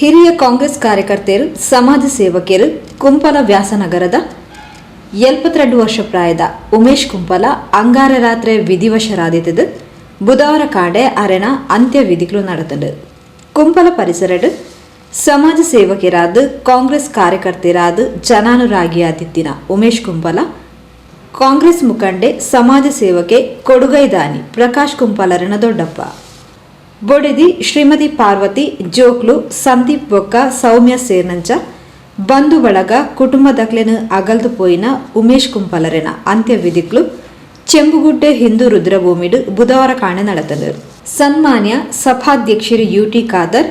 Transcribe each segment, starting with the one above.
ಹಿರಿಯ ಕಾಂಗ್ರೆಸ್ ಕಾರ್ಯಕರ್ತೆಯರು, ಸಮಾಜ ಸೇವಕಿಯರು, ಕುಂಪಲ ವ್ಯಾಸನಗರದ ಎಲ್ಪತ್ತೆರಡು ವರ್ಷ ಪ್ರಾಯದ ಉಮೇಶ್ ಕುಂಪಲ, ಅಂಗಾರ ರಾತ್ರಿ ವಿಧಿವಶರಾದಿದ್ದು ಬುಧವಾರ ಕಾಡೆ ಅರೆನ ಅಂತ್ಯವಿಧಿಗಳು ನಡೆತದು ಕುಂಪಲ ಪರಿಸರಡು ಸಮಾಜ ಸೇವಕಿಯರಾದ, ಕಾಂಗ್ರೆಸ್ ಕಾರ್ಯಕರ್ತೆಯರಾದ ಜನಾನುರಾಗಿಯಾದಿತ್ತಿನ ಉಮೇಶ್ ಕುಂಪಲ, ಕಾಂಗ್ರೆಸ್ ಮುಖಂಡೆ, ಸಮಾಜ ಸೇವಕೆ ಕೊಡುಗೈದಾನಿ ಪ್ರಕಾಶ್ ಕುಂಪಲರನ ದೊಡ್ಡಪ್ಪ. ಬೊಡೆದಿ, ಶ್ರೀಮತಿ ಪಾರ್ವತಿ, ಜೋಕ್ಲು, ಸಂದೀಪ್ ಬೊಕ್ಕ, ಸೌಮ್ಯ ಸೇರ್ನಂಚ, ಬಂಧು ಬಳಗ ಕುಟುಂಬದಕ್ಲೆನು ಅಗಲ್ದು ಪೋಯಿನ ಉಮೇಶ್ ಕುಂಪಲರೆನ ಅಂತ್ಯವಿಧಿಕ್ಲು ಹಿಂದೂ ರುದ್ರಭೂಮಿಡು ಬುಧವಾರ ಕಾಣೆ ನಡೆದನು ಸನ್ಮಾನ್ಯ ಸಭಾಧ್ಯಕ್ಷರು U T Khader,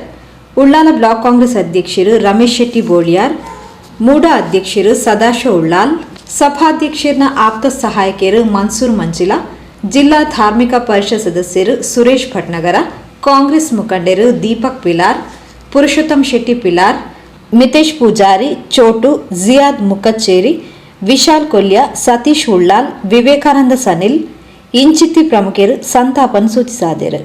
Ullal block Congress ಅಧ್ಯಕ್ಷರು ರಮೇಶ್ ಶೆಟ್ಟಿ ಬೋಳಿಯಾರ್, ಮೂಡ ಅಧ್ಯಕ್ಷರು ಸದಾಶಿವ ಉಳ್ಳಾಲ್ ಸಭಾಧ್ಯಕ್ಷರನ ಆಪ್ತ ಸಹಾಯಕಿಯರು ಮನ್ಸೂರ್ ಮಂಜಿಲಾ ಜಿಲ್ಲಾ ಧಾರ್ಮಿಕ ಪರಿಷತ್ ಸದಸ್ಯರು ಸುರೇಶ್ ಭಟ್ನಗರ ಕಾಂಗ್ರೆಸ್ ಮುಖಂಡರು ದೀಪಕ್ ಪಿಲಾರ್, ಪುರುಷೋತ್ತಮ್ ಶೆಟ್ಟಿ ಪಿಲಾರ್ ಮಿತೇಶ್ ಪೂಜಾರಿ, ಚೋಟು, ಜಿಯಾದ್ ಮುಕಚ್ಚೇರಿ ವಿಶಾಲ್ ಕೊಲ್ಯ ಸತೀಶ್ ಉಳ್ಳಾಲ್ ವಿವೇಕಾನಂದ ಸನಿಲ್, ಇಂಚಿತ್ತಿ ಪ್ರಮುಖರು ಸಂತಾಪನ್ ಸೂಚಿಸಿದರು.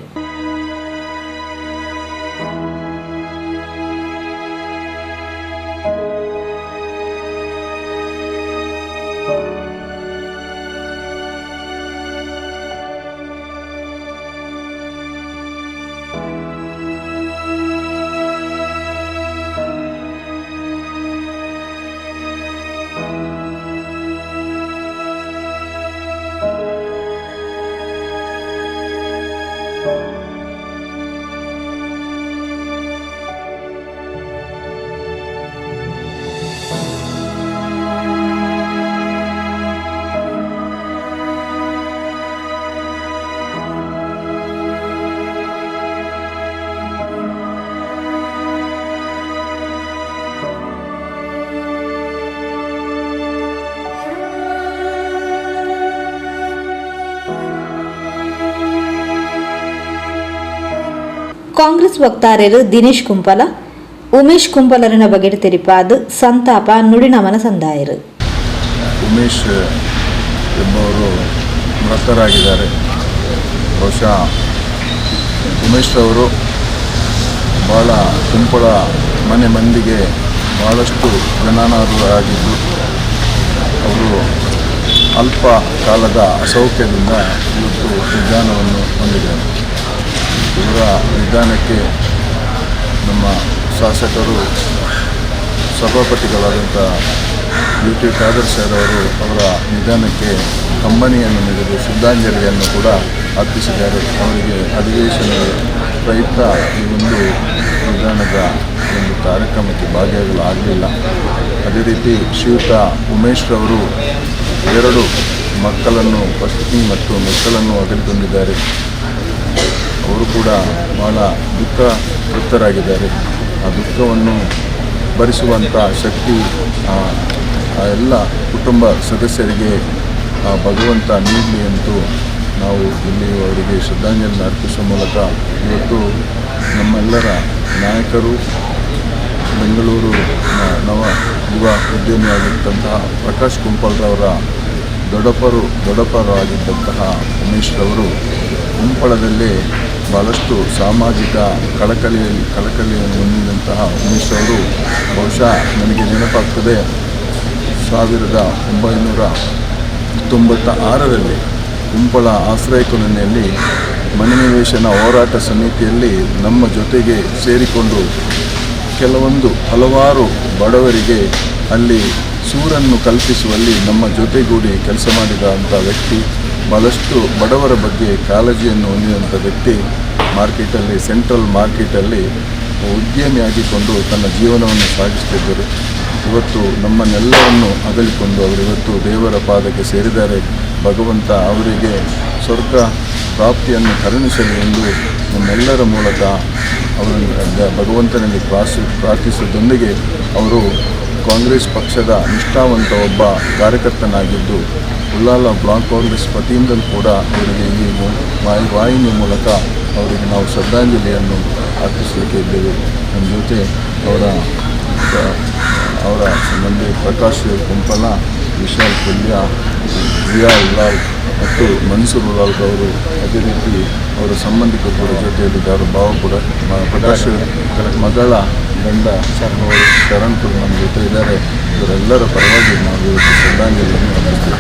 ಕಾಂಗ್ರೆಸ್ ವಕ್ತಾರರು ದಿನೇಶ್ ಕುಂಪಲ, ಉಮೇಶ್ ಕುಂಪಲರನ ಬಗೆಟ್ ತೆರಿಪಾದು ಸಂತಾಪ ನುಡಿನಮನ ಸಂದಾಯರು. ಉಮೇಶ್ ಎಂಬುವರು ಮೃತರಾಗಿದ್ದಾರೆ. ಬಹುಶಃ ಉಮೇಶ್ ಅವರು ಭಾಳ ಕುಂಪಳ ಮನೆ ಮಂದಿಗೆ ಭಾಳಷ್ಟು ಜನನಾರ್ಹರಾಗಿದ್ದು ಅವರು ಅಲ್ಪ ಕಾಲದ ಅಸೌಖ್ಯದಿಂದ ಇವತ್ತು ವಿಜ್ಞಾನವನ್ನು ಹೊಂದಿದ್ದಾರೆ. ಇವರ ನಿಧಾನಕ್ಕೆ ನಮ್ಮ ಶಾಸಕರು, ಸಭಾಪತಿಗಳಾದಂಥ ಯು ಟಿ ಖಾದರ್ ಸರ್ ಅವರು ಅವರ ನಿಧಾನಕ್ಕೆ ಕಂಬನಿಯನ್ನು ನೀಡಿದರು ಶ್ರದ್ಧಾಂಜಲಿಯನ್ನು ಕೂಡ ಅರ್ಪಿಸಿದ್ದಾರೆ. ಅವರಿಗೆ ಅಧಿವೇಶನದ ಪ್ರಯುಕ್ತ ಈ ಒಂದು ನಿಧಾನದ ಒಂದು ಕಾರ್ಯಕ್ರಮಕ್ಕೆ ಭಾಗಿಯಾಗಲು ಆಗಲಿಲ್ಲ ಅದೇ ರೀತಿ ಶ್ರೀಯುತ ಉಮೇಶ್ ಅವರು ಎರಡು ಮಕ್ಕಳನ್ನು ಪತ್ನಿ ಮತ್ತು ಮಕ್ಕಳನ್ನು ಅಗಲಿಕೊಂಡಿದ್ದಾರೆ ಕೂಡ ಬಹಳ ದುಃಖ ವೃತ್ತರಾಗಿದ್ದಾರೆ. ಆ ದುಃಖವನ್ನು ಭರಿಸುವಂಥ ಶಕ್ತಿ, ಆ ಎಲ್ಲ ಕುಟುಂಬ ಸದಸ್ಯರಿಗೆ, ಆ ಭಗವಂತ ನೀಡಲಿ ಅಂತೂ ನಾವು ಇಲ್ಲಿ ಅವರಿಗೆ ಶ್ರದ್ಧಾಂಜಲಿ ಅರ್ಪಿಸುವ ಮೂಲಕ ಇವತ್ತು ನಮ್ಮೆಲ್ಲರ ನಾಯಕರು, ಬೆಂಗಳೂರು ನವ ಯುವ ಉದ್ಯಮಿಯಾಗಿದ್ದಂತಹ ಪ್ರಕಾಶ್ ಕುಂಪಲ್ರವರ ದೊಡ್ಡಪ್ಪರು ದೊಡ್ಡಪ್ಪರಾಗಿದ್ದಂತಹ ಉಮೇಶ್ರವರು ಉಮೇಶ್ ರವರು ಕುಂಪಳದಲ್ಲಿ ಭಾಳಷ್ಟು ಸಾಮಾಜಿಕ ಕಳಕಳಿಯಲ್ಲಿ ಕಳಕಳಿಯನ್ನು ಹೊಂದಿದಂತಹ ಉಮೇಶ್ ಅವರು ಬಹುಶಃ ನನಗೆ ನೆನಪಾಗ್ತದೆ. ಸಾವಿರದ ಒಂಬೈನೂರ ತೊಂಬತ್ತ ಆರರಲ್ಲಿ ಕುಂಪಳ ಆಶ್ರಯ ಕೊನೆಯಲ್ಲಿ ಮನೆ ನಿವೇಶನ ಹೋರಾಟ ಸಮಿತಿಯಲ್ಲಿ ನಮ್ಮ ಜೊತೆಗೆ ಸೇರಿಕೊಂಡು ಕೆಲವೊಂದು ಹಲವಾರು ಬಡವರಿಗೆ ಅಲ್ಲಿ ಸೂರನ್ನು ಕಲ್ಪಿಸುವಲ್ಲಿ ನಮ್ಮ ಜೊತೆಗೂಡಿ ಕೆಲಸ ಮಾಡಿದಂಥ ವ್ಯಕ್ತಿ ಭಾಳಷ್ಟು ಬಡವರ ಬಗ್ಗೆ ಕಾಳಜಿಯನ್ನು ಹೊಂದಿದಂಥ ವ್ಯಕ್ತಿ ಮಾರ್ಕೆಟಲ್ಲಿ, ಸೆಂಟ್ರಲ್ ಮಾರ್ಕೆಟಲ್ಲಿ ಉದ್ಯಮಿಯಾಗಿಕೊಂಡು ತನ್ನ ಜೀವನವನ್ನು ಸಾಗಿಸ್ತಿದ್ದರು. ಇವತ್ತು ನಮ್ಮನ್ನೆಲ್ಲವನ್ನು ಅಗಲಿಕೊಂಡು ಅವರು ಇವತ್ತು ದೇವರ ಪಾದಕ್ಕೆ ಸೇರಿದ್ದಾರೆ. ಭಗವಂತ ಅವರಿಗೆ ಸ್ವರ್ಗ ಪ್ರಾಪ್ತಿಯನ್ನು ಕರುಣಿಸಲಿ ಎಂದು ನಮ್ಮೆಲ್ಲರ ಮೂಲಕ ಅವರನ್ನು ಭಗವಂತನಲ್ಲಿ ಪ್ರಾರ್ಥಿ ಪ್ರಾರ್ಥಿಸುವುದೊಂದಿಗೆ ಅವರು ಕಾಂಗ್ರೆಸ್ ಪಕ್ಷದ ನಿಷ್ಠಾವಂತ ಒಬ್ಬ ಕಾರ್ಯಕರ್ತನಾಗಿದ್ದು ಉಳ್ಳಾಲ ಬ್ಲಾಕ್ ಕಾಂಗ್ರೆಸ್ ವತಿಯಿಂದಲೂ ಕೂಡ ಅವರಿಗೆ ಈ ವಾಯು ವಾಹಿನಿ ಮೂಲಕ ಅವರಿಗೆ ನಾವು ಶ್ರದ್ಧಾಂಜಲಿಯನ್ನು ಅರ್ಪಿಸಲಿಕ್ಕೆ ಇದ್ದೇವೆ. ನಮ್ಮ ಜೊತೆ ಅವರ ಅವರ ಸಂಬಂಧಿ ಪ್ರಕಾಶ್ ಕುಂಪಲ ವಿಶಾಲ್ ಪುಲ್ಯ ರಿಯಾ ಉಲ್ಲಾಲ್ ಮತ್ತು ಮನ್ಸೂರ್ ಉಲಾಲ್ಕ ಅವರು ಅದೇ ರೀತಿ ಅವರ ಸಂಬಂಧಿಕರು ಕೂಡ ಜೊತೆಯಲ್ಲಿದ್ದಾರೆ. ಭಾವ ಕೂಡ ಪ್ರಕಾಶ್ ಮಗಳ ಗಂಡ ಅವರು ಶರಣ್ ಕೂಡ ನಮ್ಮ ಜೊತೆ ಇದ್ದಾರೆ. ಇವರೆಲ್ಲರ ಪರವಾಗಿ ನಾವು ಇವತ್ತು ಶ್ರದ್ಧಾಂಜಲಿಯನ್ನು ಅರ್ಪಿಸ್ತೀವಿ.